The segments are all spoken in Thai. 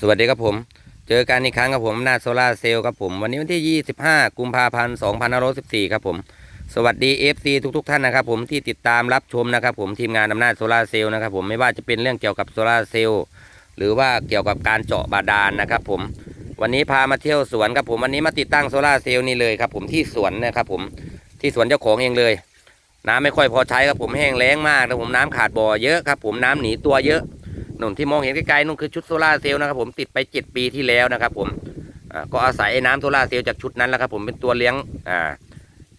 สวัสดีครับผม เจอกันอีกครั้งครับผมหน้าโซลาเซลล์ครับผม วันนี้วันที่ 25 กุมภาพันธ์ 2514 ครับผม สวัสดี FC ทุกๆท่านนะครับผมที่ติดตามรับชมนะครับผมทีมงานอำนาจโซลาเซลล์นะครับผมไม่ว่าจะเป็นเรื่องเกี่ยวกับโซลาเซลล์หรือว่าเกี่ยวกับการเจาะบาดาลนะครับผม วันนี้พามาเที่ยวสวนครับผมวันนี้มาติดตั้งโซลาเซลล์นี่เลยครับผมที่สวนนะครับผมที่สวนเจ้าของเองเลย น้ำไม่ค่อยพอใช้ครับผมแห้งแล้งมากนะผมน้ำขาดบ่อเยอะครับผมน้ำหนีตัวเยอะ นุ่นที่มองเห็นไกลๆนุ่นคือชุดโซลาเซลล์นะครับผมติดไป 7 ปีที่แล้วนะครับผมก็อาศัยไอ้น้ำโซลาเซลล์จากชุดนั้นแหละครับผมเป็นตัวเลี้ยงอ่า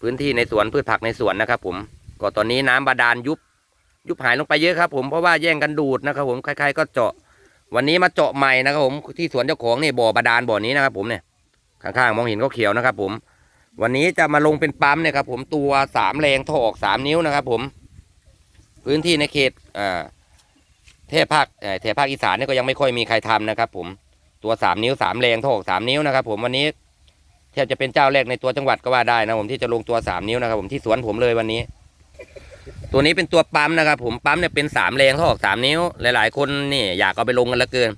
พื้นที่ในสวนพืชผักในสวนนะครับผมก็ตอนนี้น้ำบาดาลยุบยุบหายลงไปเยอะครับผมเพราะว่าแย่งกันดูดนะครับผมใครๆก็เจาะ วันนี้มาเจาะใหม่นะครับผมที่สวนเจ้าของนี่บ่อบาดาลบ่อนี้นะครับผมเนี่ยข้างๆมองเห็นก็เขียวนะครับผม วันนี้จะมาลงเป็นปั๊มเนี่ยครับผมตัวสามแรงท่อออกสามนิ้วนะครับผม พื้นที่ในเขตอ่า เทพภาคเทพภาคอีสานเนี่ยก็ยังไม่ค่อยมีใครทำนะครับ ผมตัวสามนิ้วสามแรงโถกสามนิ้วนะครับ ผมวันนี้แทบจะเป็นเจ้าแรกในตัวจังหวัดก็ว่าได้นะผมที่จะลงตัวสามนิ้วนะครับผมที่สวนผมเลยวันนี้ ตัวนี้เป็นตัวปั๊มนะครับผมปั๊มเนี่ยเป็นสามแรงโถกสามนิ้ว หลาย ๆ คนนี่อยากเอาไปลงกันลือเกิน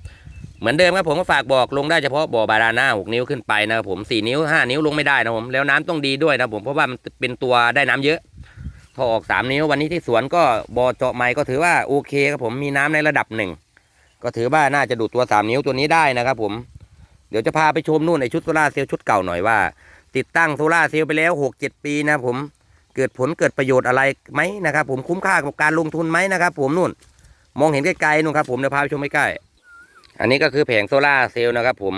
เหมือนเดิมครับผมก็ฝากบอกลงได้เฉพาะบ่อบาดาหน้าหกนิ้วขึ้นไปนะครับผมสี่นิ้วห้านิ้วลงไม่ได้นะผมแล้วน้ำต้องดีด้วยนะผมเพราะว่ามันเป็นตัวได้น้ำเยอะ อออกสามนิ้ววันนี้ที่สวนก็บ่อเจาะใหม่ก็ถือว่าโอเคครับผมมีน้ำในระดับหนึ่งก็ถือว่าน่าจะดูดตัวสามนิ้วตัวนี้ได้นะครับผมเดี๋ยวจะพาไปชมนู่นในชุดโซล่าเซลล์ชุดเก่าหน่อยว่า ติดตั้งโซล่าเซลล์ไปแล้วหกเจ็ดปีนะครับผมเกิดผลเกิดประโยชน์อะไรไหมนะครับ ผมคุ้มค่ากับการลงทุนไหมนะครับ ผมนู่นมองเห็นไกลๆนู่นครับผมเดี๋ยวพาไปชมใกล้ๆอันนี้ก็คือแผงโซล่าเซลล์นะครับผม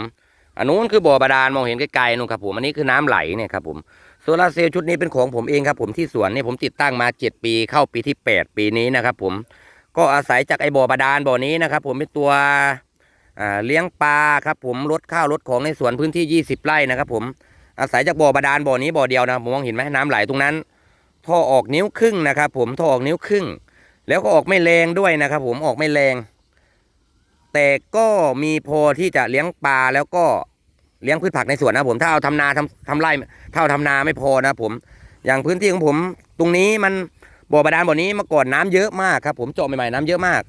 อันนู้นคือบ่อบาดาลมองเห็นไกลๆนู่นครับผมอันนี้คือน้ำไหลเนี่ยครับผม โซลาร์เซลล์ชุดนี้เป็นของผมเองครับผมที่สวนนี่ผมติดตั้งมา 7 ปีเข้าปีที่ 8 ปีนี้นะครับผมก็อาศัยจากไอ้บ่อบาดาลบ่อนี้นะครับผมเป็นตัวเลี้ยงปลาครับผมลดข้าวลดของในสวนพื้นที่ 20 ไร่นะครับผมอาศัยจากบ่อบาดาลบ่อนี้บ่อเดียวนะผมมองเห็นไหมน้ำไหลตรงนั้น ท่อออกนิ้วครึ่งนะครับผมท่อออกนิ้วครึ่ง แล้วก็ออกไม่แรงด้วยนะครับผมออกไม่แรง แต่ก็มีพอที่จะเลี้ยงปลาแล้วก็ เลี้ยงพืชผักในสวนนะผมถ้าเอาทำนาทำทำไร่ถ้าเอาทำนาไม่พอนะผม อย่างพื้นที่ของผมตรงนี้มันบ่อบาดาลบ่อนี้เมื่อก่อนน้ำเยอะมากครับผมเจาะใหม่ๆน้ำเยอะมาก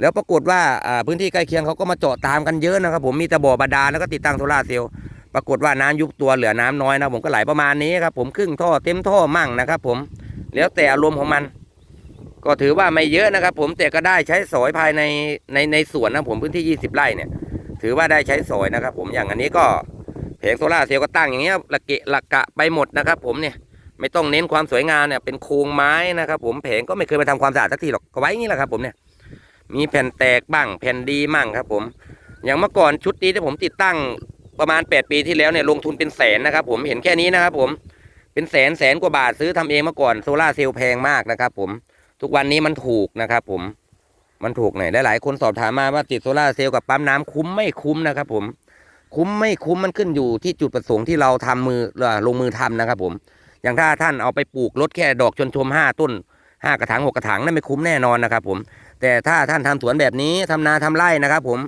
แล้วปรากฏว่าพื้นที่ใกล้เคียงเขาก็มาเจาะตามกันเยอะนะครับ ผมมีแต่บ่อบาดาลแล้วก็ติดตั้งโซลาเซลล์ปรากฏว่าน้ำยุบตัวเหลือน้ำน้อยนะผมก็ไหลประมาณนี้ครับผมครึ่งท่อเต็มท่อมั่งนะครับ ผมแล้วแต่อารมณ์ของมัน ก็ถือว่าไม่เยอะนะครับ ผมแต่ก็ได้ใช้สอยภายในในในสวนนะผมพื้นที่ 20 ไร่เนี่ย ถือว่าได้ใช้สอยนะครับ ผมอย่างอันนี้ก็ งโซล่าเซลล์ก็ตั้งอย่างเงี้ยละเกะละกะไปหมดนะครับ ผมเนี่ยไม่ต้องเน้นความสวยงามเนี่ยเป็นโครงไม้นะครับ ผมแผงก็ไม่เคยมาทำความสะอาดสักทีหรอกก็ไว้อย่างนี้แหละครับ ผมเนี่ย มีแผ่นแตกบ้างแผ่นดีมั่งครับ ผม อย่างเมื่อก่อนชุดนี้ที่ผมติดตั้งประมาณ 8 ปีที่แล้วเนี่ยลงทุนเป็นแสนนะครับ ผมเห็นแค่นี้นะครับ ผมเป็นแสนแสนกว่าบาทซื้อทำเองเมื่อก่อนโซล่าเซลล์แพงมากนะครับ ผมทุกวันนี้มันถูกนะครับ ผมมันถูกหน่อยหลายๆคนสอบถามมาว่าติดโซล่าเซลล์กับปั๊มน้ำคุ้มไม่คุ้มนะครับ ผม คุ้มไม่คุ้มมันขึ้นอยู่ที่จุดประสงค์ที่เราทำมือลงมือทำนะครับผม อย่างถ้าท่านเอาไปปลูกลดแค่ดอกชนชมห้าต้นห้ากระถางหกกระถางนั่นไม่คุ้มแน่นอนนะครับผม แต่ถ้าท่านทำสวนแบบนี้ทำนาทำไร่นะครับ ผม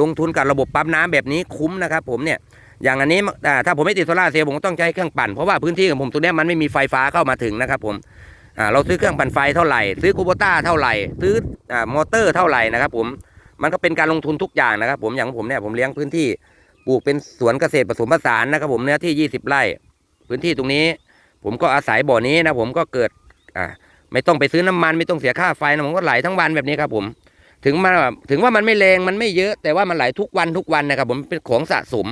ลงทุนกับระบบปั๊มน้ำแบบนี้คุ้มนะครับ ผมเนี่ยอย่างอันนี้ถ้าผมไม่ติดโซล่าเซลล์ผมต้องใช้เครื่องปั่นเพราะว่าพื้นที่ของผมตรงนี้มันไม่มีไฟฟ้าเข้ามาถึงนะครับผมเราซื้อเครื่องปั่นไฟเท่าไหร่ ซื้อคูโบต้าเท่าไหร่ ซื้ออมอเตอร์เท่าไหร่นะครับผมมันก็เป็นการลงทุนทุกอย่างนะครับ ผมอย่างผมเนี่ยผมเลี้ยงพื้นที่ ปลูกเป็นสวนเกษตรผสมผสานนะครับผมเนื้อที่ 20 ไร่ พื้นที่ตรงนี้ ผมก็อาศัยบ่อนี้นะผมก็เกิดอ่าไม่ต้องไปซื้อน้ำมันไม่ต้องเสียค่าไฟนะผมก็ไหลทั้งวันแบบนี้ครับผม ถึงมาถึงว่ามันไม่แรงมันไม่เยอะ แต่ว่ามันไหลทุกวันทุกวันนะครับผมเป็นของสะสม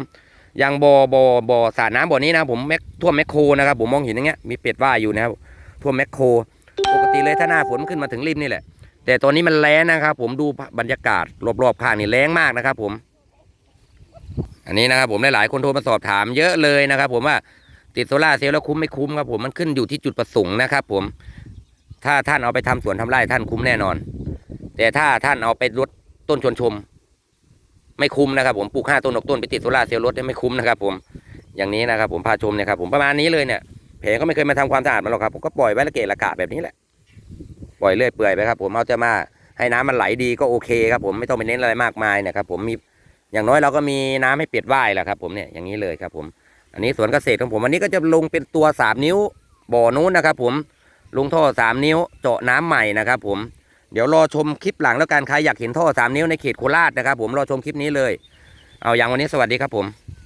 อย่างบ่อบ่อบ่อสระน้ำบ่อนี้นะผมแมคท่วมแมคโครนะครับผมมองเห็นอย่างเงี้ยมีเป็ดว่ายอยู่นะครับท่วมแมคโครปกติเลยถ้าหน้าฝนขึ้นมาถึงริมนี่แหละ แต่ตอนนี้มันแล้งนะครับผมดูบรรยากาศรอบๆข้างนี่แรงมากนะครับผม อันนี้นะครับผมหลายๆคนโทรมาสอบถามเยอะเลยนะครับ ผมว่าติดโซล่าเซลล์แล้วคุ้มไม่คุ้มครับผมมันขึ้นอยู่ที่จุดประสงค์นะครับ ผม ถ้าท่านเอาไปทำสวนทำไร่ท่านคุ้มแน่นอน แต่ถ้าท่านเอาไปลดต้นชวนชม ไม่คุ้มนะครับ ผมปลูกห้าต้นหกต้นไปติดโซล่าเซลล์ลดไม่คุ้มนะครับ ผมอย่างนี้นะครับ ผมพาชมเนี่ยครับผมประมาณนี้เลยเนี่ยแผงก็ไม่เคยมาทำความสะอาดมันหรอกครับผมก็ปล่อยไว้ละเกะละกะแบบนี้แหละปล่อยเรื่อยเปื่อยไปครับ ผมเอาจะมาให้น้ำมันไหลดีก็โอเคครับ ผมไม่ต้องไปเน้นอะไรมากมายเนะครับ ผมมี อย่างน้อยเราก็มีน้ำให้เป็ดว่ายแหละครับ ผมเนี่ยอย่างนี้เลยครับ ผม อันนี้สวนเกษตรของผมวันนี้ก็จะลงเป็นตัวสามนิ้วบ่อนู้นนะครับ ผมลงท่อสามนิ้วเจาะน้ำใหม่นะครับ ผมเดี๋ยวรอชมคลิปหลังแล้วกันใครอยากเห็นท่อสามนิ้วในเขตโคราชนะครับ ผมรอชมคลิปนี้เลย เอาอย่างวันนี้สวัสดีครับผม